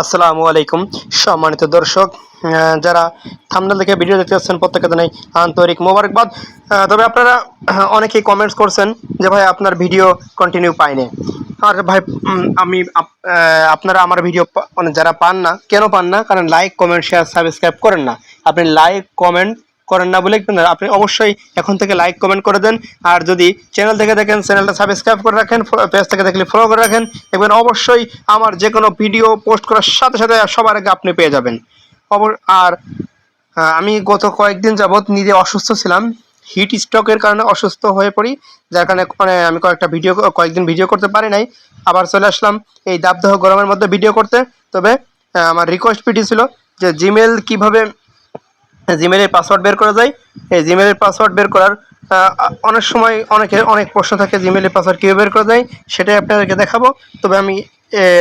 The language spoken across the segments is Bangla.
আসসালামু আলাইকুম। সম্মানিত দর্শক যারা থামনাল দেখে ভিডিও দেখতে পাচ্ছেন প্রত্যেকে জানাই আন্তরিক মোবারকবাদ। তবে আপনারা অনেকেই কমেন্টস করছেন যে, ভাই, আপনার ভিডিও কন্টিনিউ পায়নি আর ভাই আমি আপনারা আমার ভিডিও মানে যারা পান না, কেন পান না? কারণ লাইক কমেন্ট শেয়ার সাবস্ক্রাইব করেন না। আপনি লাইক কমেন্ট করেন না বলে কিন্তু আপনি অবশ্যই এখন থেকে লাইক কমেন্ট করে দেন। আর যদি চ্যানেল থেকে দেখেন চ্যানেলটা সাবস্ক্রাইব করে রাখেন পেজ থেকে দেখলে ফলো করে রাখেন, দেখবেন অবশ্যই আমার যে কোনো ভিডিও পোস্ট করার সাথে সাথে সবার আগে আপনি পেয়ে যাবেন। আর আমি গত কয়েকদিন যাবৎ নিজে অসুস্থ ছিলাম। হিট স্ট্রোকের কারণে অসুস্থ হয়ে পড়ি, যার কারণে মানে আমি কয়েকটা ভিডিও কয়েকদিন ভিডিও করতে পারি নাই। আবার চলে আসলাম এই দাবদাহ গরমের মধ্যে ভিডিও করতে। তবে আমার রিকোয়েস্ট ভিডিও ছিল যে জিমেল কীভাবে জিমেলের পাসওয়ার্ড বের করা যায়। এই জিমেলের পাসওয়ার্ড বের করার অনেক সময় অনেকের অনেক প্রশ্ন থাকে জিমেলের পাসওয়ার্ড কীভাবে বের করা যায়, সেটাই আপনাদেরকে দেখাবো। তবে আমি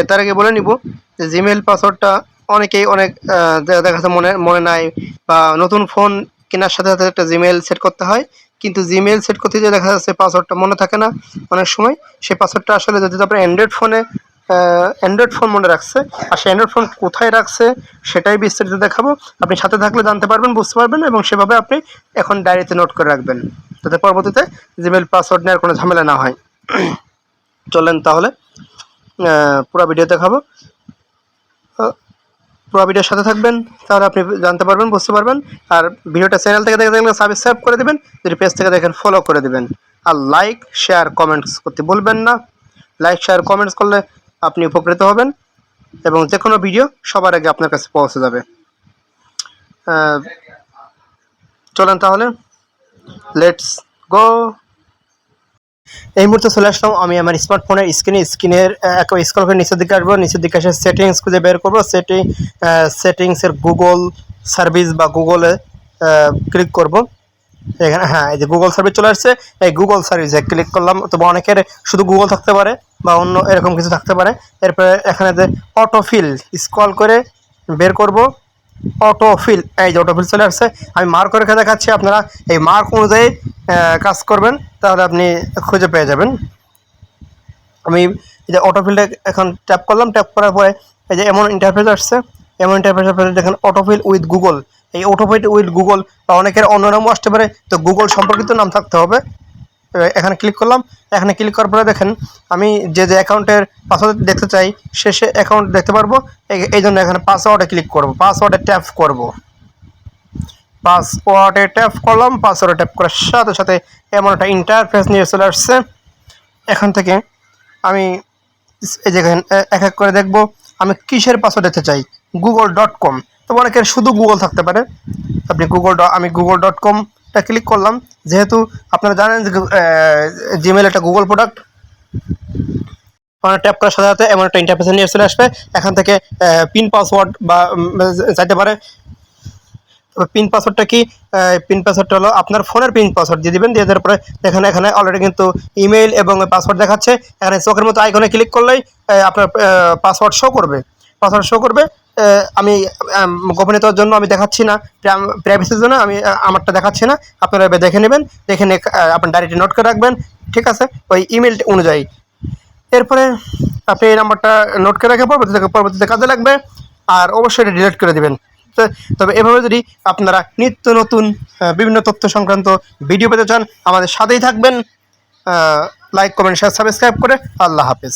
তার আগে বলে নিব যে জিমেল পাসওয়ার্ডটা অনেকেই অনেক দেখা যাচ্ছে মনে মনে নাই বা নতুন ফোন কেনার সাথে সাথে একটা জিমেল সেট করতে হয়। কিন্তু জিমেল সেট করতে গিয়ে দেখা যাচ্ছে পাসওয়ার্ডটা মনে থাকে না অনেক সময়। সেই পাসওয়ার্ডটা আসলে যদি আপনার অ্যান্ড্রয়েড ফোনে অ্যান্ড্রয়েড ফোন মনে রাখছে। আর সেই অ্যান্ড্রয়েড ফোন কোথায় রাখছে, সেটাই বিস্তারিত দেখাবো। আপনি সাথে থাকলে জানতে পারবেন, বুঝতে পারবেন এবং সেভাবে আপনি এখন ডায়েরিতে নোট করে রাখবেন। যাতে পরবর্তীতে জিমেল পাসওয়ার্ড নেওয়ার কোনো ঝামেলা না হয়। চলেন তাহলে পুরো ভিডিও দেখাবো। পুরো ভিডিওর সাথে থাকবেন, তাহলে আপনি জানতে পারবেন, বুঝতে পারবেন। আর ভিডিওটা চ্যানেল থেকে দেখে দেখলে সাবস্ক্রাইব করে দেবেন, যদি পেজ থেকে দেখেন ফলো করে দেবেন। আর লাইক শেয়ার কমেন্টস করতে বলবেন না। লাইক শেয়ার কমেন্টস করলে আপনি উপকৃত হবেন এবং যে কোনো ভিডিও সবার আগে আপনার কাছে পৌঁছে যাবে। চলেন তাহলে লেটস গো এই মুহূর্তে চলে আসলাম আমি আমার স্মার্টফোনের স্ক্রিনে স্ক্রিনের একটা স্ক্রল করে নিচের দিকে আসব। নিচের দিকে এসে সেটিংস খুঁজে বের করব। সেটিং সেটিংসের গুগল সার্ভিস বা গুগলে ক্লিক করব। এখানে হ্যাঁ এই যে গুগল সার্ভিস চলে আসছে, এই গুগল সার্ভিসে ক্লিক করলাম তবে অনেকের শুধু গুগল থাকতে পারে বা অন্য এরকম কিছু থাকতে পারে। এরপরে এখানে যে অটোফিল স্ক্রল করে বের করব। অটোফিল এই যে অটোফিল চলে আসছে, আমি মার্ক রেখে দেখাচ্ছি আপনারা, এই মার্ক অনুযায়ী কাজ করবেন, তাহলে আপনি খুঁজে পেয়ে যাবেন। আমি এই যে অটোফিলটা এখন ট্যাপ করলাম ট্যাপ করার পরে এই যে এমন ইন্টারফেস আসছে, এমন ইন্টারফেস দেখেন অটোফিল উইথ গুগল এই অটোফিল উইথ গুগল বা অনেকের অন্য নামও আসতে পারে। তো গুগল সম্পর্কিত নাম থাকতে হবে। এখানে ক্লিক করলাম। এখানে ক্লিক করার পরে দেখেন, আমি যে যে অ্যাকাউন্টের পাসওয়ার্ড দেখতে চাই, সে সে অ্যাকাউন্ট দেখতে পারব। এই- জন্য এখানে পাসওয়ার্ডে ক্লিক করব। পাসওয়ার্ডে ট্যাপ করব। পাসওয়ার্ডে ট্যাপ করলাম। পাসওয়ার্ডে ট্যাপ করার সাথে সাথে এমন একটা ইন্টারফেস নিয়ে চলে আসছে। এখান থেকে আমি এই যেখানে এক এক করে দেখব। আমি কিসের পাসওয়ার্ড দেখতে চাই? গুগল ডট কম তো অনেকের শুধু গুগল থাকতে পারে। আপনি গুগল আমি গুগল ডট কমটা ক্লিক করলাম। যেহেতু আপনারা জানেন যে জিমেল একটা গুগল প্রোডাক্ট ট্যাপ করার সাথে সাথে এমন একটা ইন্টারফেস নিয়ে চলে আসবে। এখান থেকে পিন পাসওয়ার্ড বা চাইতে পারে। পিন পাসওয়ার্ডটা কি? পিন পাসওয়ার্ডটা হলো আপনার ফোনের পিন পাসওয়ার্ড দিয়ে দিবেন। দিয়ে দেওয়ার পরে এখানে এখানে অলরেডি কিন্তু ইমেল এবং পাসওয়ার্ড দেখাচ্ছে। এখানে চোখের মতো আইকনে ক্লিক করলেই আপনার পাসওয়ার্ড শো করবে। পাসওয়ার্ড শো করবে। আমি গোপনীয়তার জন্য আমি দেখাচ্ছি না প্রাইভেসির জন্য আমি আমারটা দেখাচ্ছি না। আপনারা দেখে নেবেন, দেখে নে আপনার ডায়েরিটি নোট করে রাখবেন, ঠিক আছে? ওই ইমেল অনুযায়ী। এরপরে আপনি এই নাম্বারটা নোট করে রাখে পরবর্তীতে পরবর্তীতে কাজে লাগবে, আর অবশ্যই এটা ডিলিট করে দেবেন। তবে এভাবে যদি আপনারা নিত্য নতুন বিভিন্ন তথ্য সংক্রান্ত ভিডিও পেতে চান, আমাদের সাথেই থাকবেন। লাইক কমেন্ট শেয়ার সাবস্ক্রাইব করে আল্লাহ হাফেজ।